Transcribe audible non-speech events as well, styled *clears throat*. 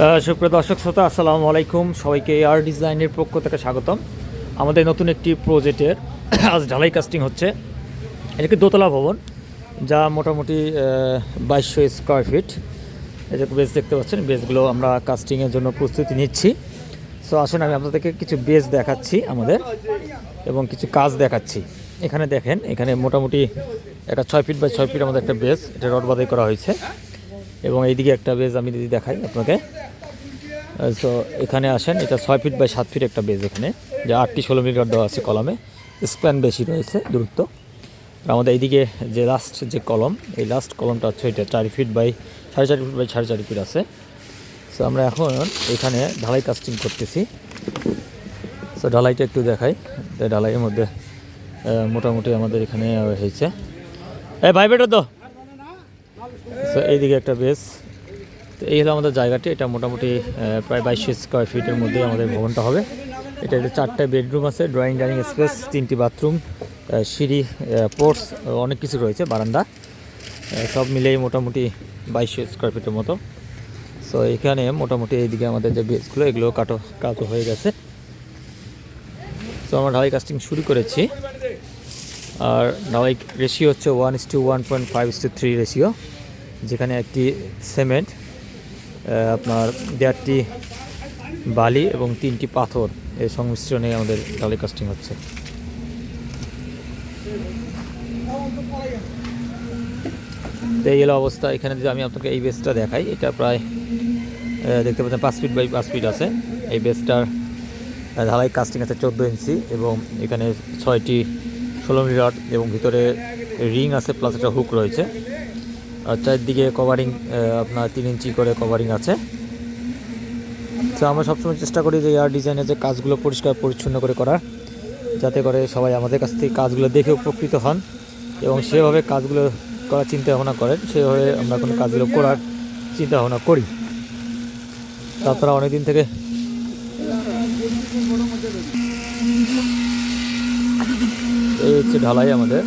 সুপ্রিয় দর্শক, শ্রোতা, আসসালামু আলাইকুম। সবাইকে এয়ার ডিজাইনের পক্ষ থেকে স্বাগতম। আমাদের নতুন একটি প্রজেক্টের *clears throat* আজ ঢালাই কাস্টিং হচ্ছে। এটা একটি দোতলা ভবন? যা মোটামুটি বাইশশো স্কোয়ার ফিট এই যে বেস দেখতে পাচ্ছেন, বেসগুলো আমরা কাস্টিংয়ের জন্য প্রস্তুতি নিচ্ছি। সো আসুন, আমি আপনাদেরকে কিছু বেস দেখাচ্ছি আমাদের এবং কিছু কাজ দেখাচ্ছি। এখানে দেখেন, এখানে মোটামুটি একটা ছয় ফিট বাই ছয় ফিট আমাদের একটা বেস, এটা রড বাদাই করা হয়েছে। এবং এইদিকে একটা বেজ আমি যদি দেখাই আপনাকে। সো এখানে আসেন, এটা ছয় ফিট বাই সাত ফিট একটা বেজ এখানে, যা আটটি ষোলো মিটার দেওয়া আছে কলমে। স্প্যান বেশি রয়েছে, দূরত্ব। আমাদের এইদিকে যে লাস্ট যে কলম, এই লাস্ট কলমটা হচ্ছে এটা চার ফিট বাই, সাড়ে চার ফিট বাই সাড়ে চার ফিট আছে। সো আমরা এখন এখানে ঢালাই কাস্টিং করতেছি। সো ঢালাইটা একটু দেখাই। ঢালাইয়ের মধ্যে মোটামুটি আমাদের এখানে হয়েছে। এ ভাই বেটো তো এইদিকে একটা বেস তো এই হলো আমাদের জায়গাটি। এটা মোটামুটি প্রায় বাইশশো স্কোয়ার ফিটের মধ্যে আমাদের ভবনটা হবে। এটা এটা চারটা বেডরুম আছে ড্রয়িং ডাইনিং স্পেস তিনটি বাথরুম সিঁড়ি পোর্টস অনেক কিছু রয়েছে, বারান্দা। সব মিলেই মোটামুটি বাইশশো স্কোয়ার ফিটের মতো। সো এখানে মোটামুটি এইদিকে আমাদের যে বেসগুলো এগুলো কাটো কাটো হয়ে গেছে। তো আমরা ঢালাই কাস্টিং শুরু করেছি। আর ঢালাই রেশিও হচ্ছে one is two one point five is two three ratio যেখানে একটি সিমেন্ট আপনার দেড়টি বালি এবং তিনটি পাথর এর সংমিশ্রণে আমাদের ঢালাই কাস্টিং হচ্ছে। এই হলো অবস্থা। এখানে যদি আমি আপনাকে এই বেসটা দেখাই, এটা প্রায় দেখতে পাচ্ছেন পাঁচ ফিট বাই পাঁচ ফিট আছে। এই বেসটার ঢালাই কাস্টিং আছে চোদ্দ ইঞ্চি এবং এখানে ছয়টি ষোলো মিটার এবং ভিতরে রিং আছে প্লাস একটা হুক রয়েছে। আর চারদিকে কভারিং আপনার তিন ইঞ্চি করে কভারিং আছে। তো আমরা সবসময় চেষ্টা করি যে এয়ার ডিজাইনের যে কাজগুলো পরিষ্কার পরিচ্ছন্ন করে করার, যাতে করে সবাই আমাদের কাছ থেকে কাজগুলো দেখে উপকৃত হন এবং সেভাবে কাজগুলো করার চিন্তা ভাবনা করেন, সেভাবে আমরা কোনো কাজগুলো করার চিন্তা ভাবনা করি। তারপরে অনেকদিন থেকে এই হচ্ছে ঢালাই আমাদের।